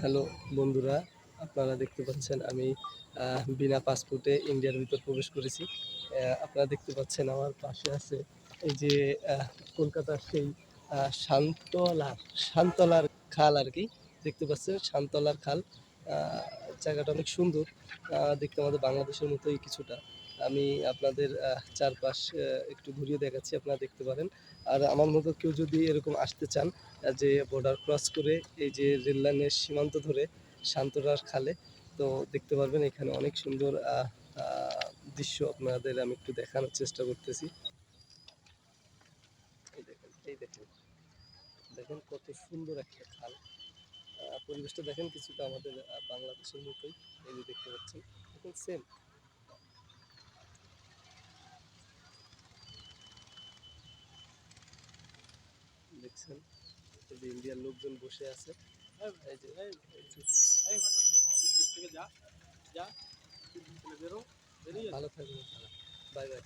Hello বন্ধুরা, আপনারা দেখতে পাচ্ছেন আমি বিনা পাসপোর্টে ইন্ডিয়ার ভিতর প্রবেশ করেছি। আপনারা দেখতে পাচ্ছেন আমার পাশে আছে এই যে কলকাতার সেই শান্তলার শান্তলা শান্তলার খাল আর কি। দেখতে পাচ্ছেন শান্তলার খাল। জায়গাটা অনেক সুন্দর। দেখতে আমাদের বাংলাদেশের মতোই কিছুটা। আমি আপনাদের চারপাশ একটু ঘুরিয়ে দেখাচ্ছি, আপনারা দেখতে পারেন। আর আমার মতো কেউ যদি এরকম আসতে চান যে বর্ডার ক্রস করে এই যে রেল লাইনের সীমান্ত ধরে শান্তরার খালে, তো দেখতে পারবেন এখানে অনেক সুন্দর দৃশ্য আপনাদের আমি একটু দেখানোর চেষ্টা করতেছি। এই দেখেন এই দেখেন। দেখেন কত সুন্দর একটা খাল। পরিবেশটা দেখেন কিছুটা আমাদের বাংলাদেশের মতোই। এই যে দেখতে পাচ্ছেন দেখুন সেম দেখছেন এই যে ইন্ডিয়ার লোকজন বসে আছে। এই যে এই আমাদের দেশ থেকে যা যা বেরো বেরিয়ে ভালো থাকবেন বাই বাই